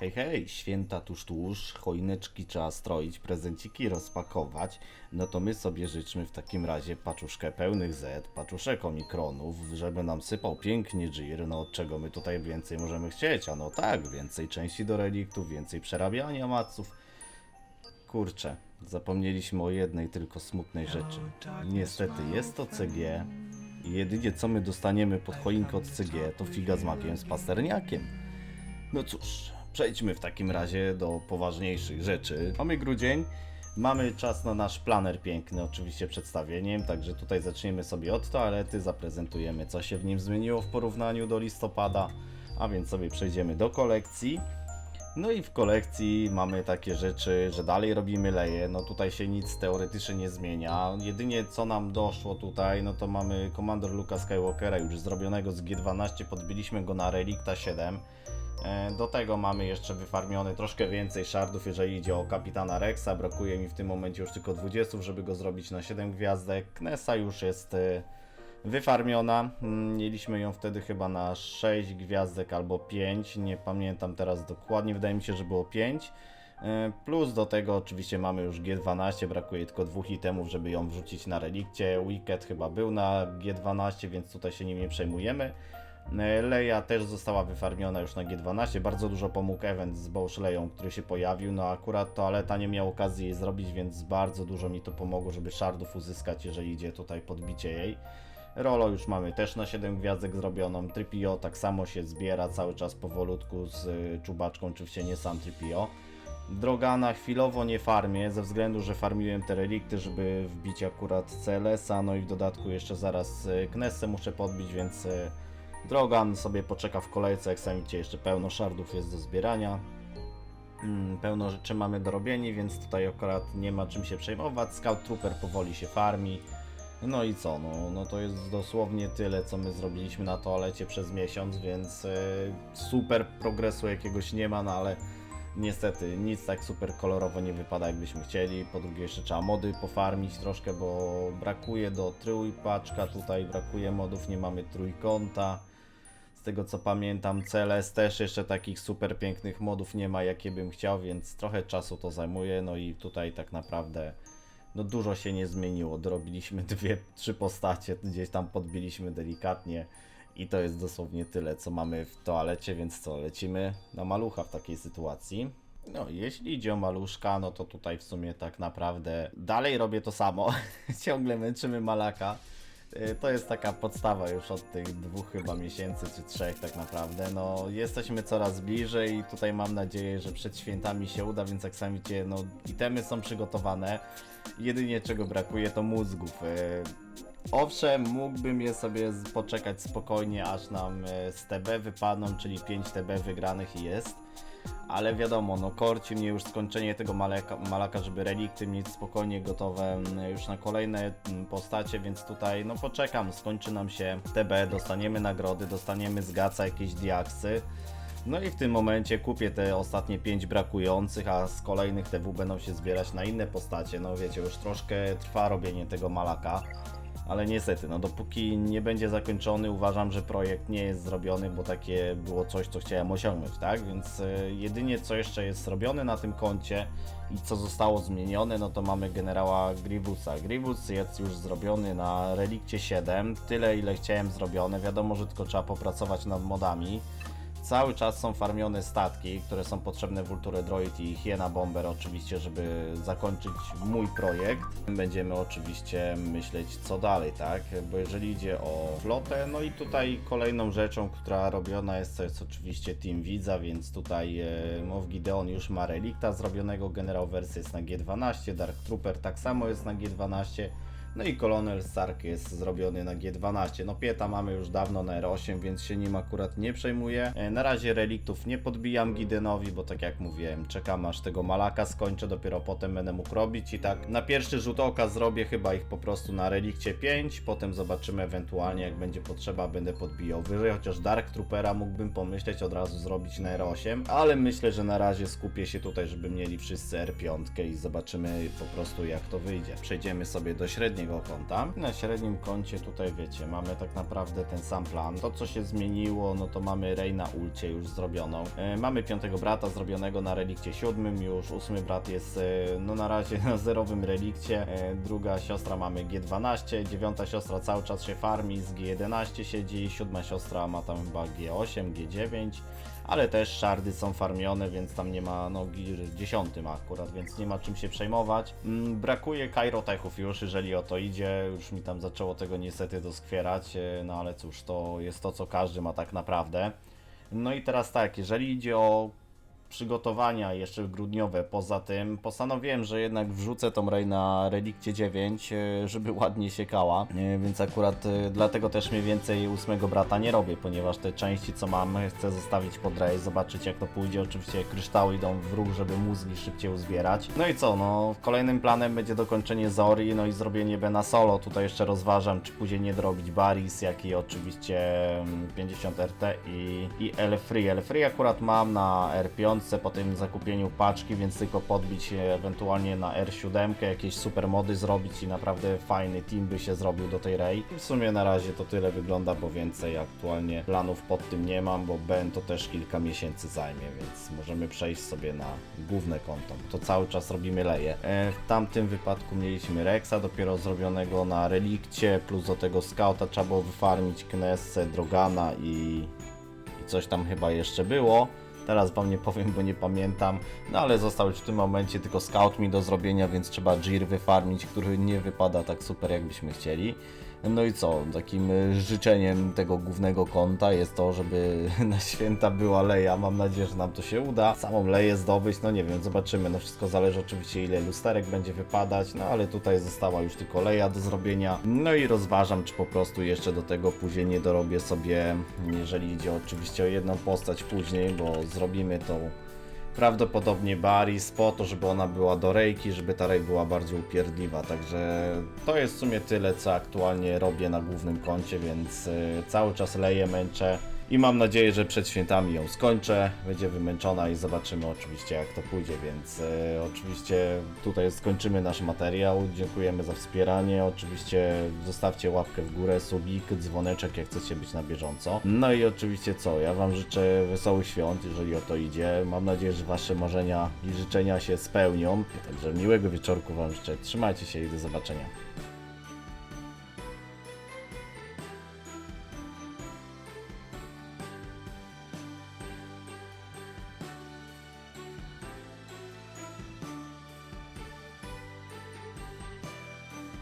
Hej, hej, święta tuż, tuż, choineczki trzeba stroić, prezenciki rozpakować. No to my sobie życzmy w takim razie paczuszkę pełnych Z, paczuszek omikronów, żeby nam sypał pięknie Jir, no od czego my tutaj więcej możemy chcieć? A no tak, więcej części do reliktów, więcej przerabiania maców. Kurczę, zapomnieliśmy o jednej tylko smutnej rzeczy. Niestety jest to CG i jedynie co my dostaniemy pod choinkę od CG to figa z makiem z pasterniakiem. No cóż, przejdźmy w takim razie do poważniejszych rzeczy. Mamy grudzień, mamy czas na nasz planer piękny, oczywiście przedstawieniem, także tutaj zaczniemy sobie od toalety, zaprezentujemy co się w nim zmieniło w porównaniu do listopada, a więc sobie przejdziemy do kolekcji. No i w kolekcji mamy takie rzeczy, że dalej robimy leje, no tutaj się nic teoretycznie nie zmienia. Jedynie co nam doszło tutaj, no to mamy Commander Luka Skywalkera już zrobionego z G12, podbiliśmy go na Relikta 7. E, Do tego mamy jeszcze wyfarmione troszkę więcej shardów, jeżeli idzie o kapitana Rexa. Brakuje mi w tym momencie już tylko 20, żeby go zrobić na 7 gwiazdek. Knesa już jest e, wyfarmiona. Mm, Mieliśmy ją wtedy chyba na 6 gwiazdek albo 5. Nie pamiętam teraz dokładnie, wydaje mi się, że było 5. E, Plus do tego oczywiście mamy już G12, brakuje tylko dwóch itemów, żeby ją wrzucić na relikcie. Wicked chyba był na G12, więc tutaj się nim nie przejmujemy. E, Leia też została wyfarmiona już na G12. Bardzo dużo pomógł event z Bosch Leją, który się pojawił. No akurat toaleta nie miał okazji jej zrobić, więc bardzo dużo mi to pomogło, żeby shardów uzyskać, jeżeli idzie tutaj podbicie jej. Rolo już mamy też na 7 gwiazdek zrobioną. Trypio tak samo się zbiera cały czas powolutku z y, czubaczką, oczywiście nie sam Trypio. Drogana chwilowo nie farmię, ze względu, że farmiłem te relikty, żeby wbić akurat CLS-a, no i w dodatku jeszcze zaraz y, Knessę muszę podbić, więc y, Drogan sobie poczeka w kolejce, jak sami widzicie, jeszcze pełno shardów jest do zbierania. Mm, Pełno rzeczy mamy do robienia, więc tutaj akurat nie ma czym się przejmować. Scout Trooper powoli się farmi. No i co, no, no to jest dosłownie tyle, co my zrobiliśmy na toalecie przez miesiąc, więc e, super progresu jakiegoś nie ma, no ale niestety nic tak super kolorowo nie wypada jakbyśmy chcieli. Po drugie jeszcze trzeba mody pofarmić troszkę, bo brakuje do trójpaczka, tutaj brakuje modów, nie mamy trójkąta. Z tego co pamiętam, CLS też jeszcze takich super pięknych modów nie ma, jakie bym chciał, więc trochę czasu to zajmuje. No i tutaj tak naprawdę no dużo się nie zmieniło. Dorobiliśmy dwie, trzy postacie, gdzieś tam podbiliśmy delikatnie i to jest dosłownie tyle, co mamy w toalecie, więc co, lecimy na malucha w takiej sytuacji. No, jeśli idzie o maluszka, no to tutaj w sumie tak naprawdę dalej robię to samo. Ciągle męczymy malaka. Y, To jest taka podstawa już od tych dwóch chyba miesięcy czy trzech tak naprawdę. No jesteśmy coraz bliżej i tutaj mam nadzieję, że przed świętami się uda, więc jak sami widzicie, no itemy są przygotowane. Jedynie czego brakuje to mózgów. Y, Owszem, mógłbym je sobie poczekać spokojnie, aż nam y, z TB wypadną, czyli 5 TB wygranych jest. Ale wiadomo, no korci mnie już skończenie tego malaka, żeby relikty mieć spokojnie gotowe mm, już na kolejne mm, postacie, więc tutaj no poczekam, skończy nam się TB, dostaniemy nagrody, dostaniemy z Gaca jakieś diaksy. No i w tym momencie kupię te ostatnie 5 brakujących, a z kolejnych TW będą się zbierać na inne postacie. No wiecie, już troszkę trwa robienie tego malaka. Ale niestety, no dopóki nie będzie zakończony, uważam, że projekt nie jest zrobiony, bo takie było coś, co chciałem osiągnąć, tak? Więc e, jedynie co jeszcze jest zrobione na tym koncie i co zostało zmienione, no to mamy generała Grievousa. Grievous jest już zrobiony na Relikcie 7, tyle ile chciałem zrobione, wiadomo, że tylko trzeba popracować nad modami. Cały czas są farmione statki, które są potrzebne w Ultra Droid i Hiena Bomber oczywiście, żeby zakończyć mój projekt. Będziemy oczywiście myśleć co dalej, tak? Bo jeżeli idzie o flotę, no i tutaj kolejną rzeczą, która robiona jest, to jest oczywiście Team Widza, więc tutaj e, Mow Gideon już ma relikta zrobionego, generał wersja jest na G12, Dark Trooper tak samo jest na G12. No i Colonel Stark jest zrobiony na G12. No Pieta mamy już dawno na R8, więc się nim akurat nie przejmuję. E, Na razie reliktów nie podbijam Gidenowi, bo tak jak mówiłem, czekam aż tego Malaka skończę, dopiero potem będę mógł robić i tak na pierwszy rzut oka zrobię chyba ich po prostu na relikcie 5, potem zobaczymy ewentualnie jak będzie potrzeba, będę podbijał wyżej, chociaż Dark Troopera mógłbym pomyśleć od razu zrobić na R8, ale myślę, że na razie skupię się tutaj, żeby mieli wszyscy R5 i zobaczymy po prostu jak to wyjdzie. Przejdziemy sobie do średniej średniego kąta. Na średnim kącie tutaj wiecie, mamy tak naprawdę ten sam plan. To co się zmieniło, no to mamy Rey na ulcie już zrobioną. E, mamy piątego brata zrobionego na relikcie siódmym już. Ósmy brat jest e, no na razie na zerowym relikcie. E, druga siostra mamy G12, dziewiąta siostra cały czas się farmi, z G11 siedzi, siódma siostra ma tam chyba G8, G9 ale też szardy są farmione, więc tam nie ma, no gir 10 ma akurat, więc nie ma czym się przejmować. Mm, brakuje kairotechów już, jeżeli o to idzie, już mi tam zaczęło tego niestety doskwierać, e, no ale cóż, to jest to, co każdy ma tak naprawdę. No i teraz tak, jeżeli idzie o przygotowania jeszcze grudniowe, poza tym postanowiłem, że jednak wrzucę tą Rey na Relikcie 9, e, żeby ładnie siekała, e, więc akurat e, dlatego też mniej więcej ósmego brata nie robię, ponieważ te części co mam chcę zostawić pod Rey, zobaczyć jak to pójdzie, oczywiście kryształy idą w ruch, żeby mózgi szybciej uzbierać. No i co, no kolejnym planem będzie dokończenie Zori, no i zrobienie Bena Solo, tutaj jeszcze rozważam, czy później nie dorobić Baris, jak i oczywiście mm, 50 RT i, i L-Free. L-Free akurat mam na R5 po tym zakupieniu paczki, więc tylko podbić ewentualnie na R7, jakieś super mody zrobić i naprawdę fajny team by się zrobił do tej Rey. W sumie na razie to tyle wygląda, bo więcej aktualnie planów pod tym nie mam, bo Ben to też kilka miesięcy zajmie, więc możemy przejść sobie na główne konto. To cały czas robimy leje. E, w tamtym wypadku mieliśmy Rexa, dopiero zrobionego na relikcie, plus do tego Scouta trzeba było wyfarmić Knessę, Drogana i, i coś tam chyba jeszcze było. Teraz wam nie powiem, bo nie pamiętam. No ale został już w tym momencie tylko scout mi do zrobienia, więc trzeba Jir wyfarmić, który nie wypada tak super jakbyśmy chcieli. No i co, takim y, życzeniem tego głównego konta jest to, żeby na święta była Leja. Mam nadzieję, że nam to się uda. Samą Leję zdobyć, no nie wiem, zobaczymy. No wszystko zależy oczywiście ile lusterek będzie wypadać, no ale tutaj została już tylko Leja do zrobienia. No i rozważam, czy po prostu jeszcze do tego później nie dorobię sobie, jeżeli idzie oczywiście o jedną postać później, bo zrobimy to prawdopodobnie Baris po to, żeby ona była do rejki, żeby ta rej była bardziej upierdliwa, także to jest w sumie tyle, co aktualnie robię na głównym koncie, więc y, cały czas leję, męczę i mam nadzieję, że przed świętami ją skończę, będzie wymęczona i zobaczymy oczywiście jak to pójdzie, więc y, oczywiście tutaj skończymy nasz materiał, dziękujemy za wspieranie, oczywiście zostawcie łapkę w górę, subik, dzwoneczek jak chcecie być na bieżąco, no i oczywiście co, ja Wam życzę wesołych świąt, jeżeli o to idzie, mam nadzieję, że Wasze marzenia i życzenia się spełnią, także miłego wieczorku Wam życzę, trzymajcie się i do zobaczenia.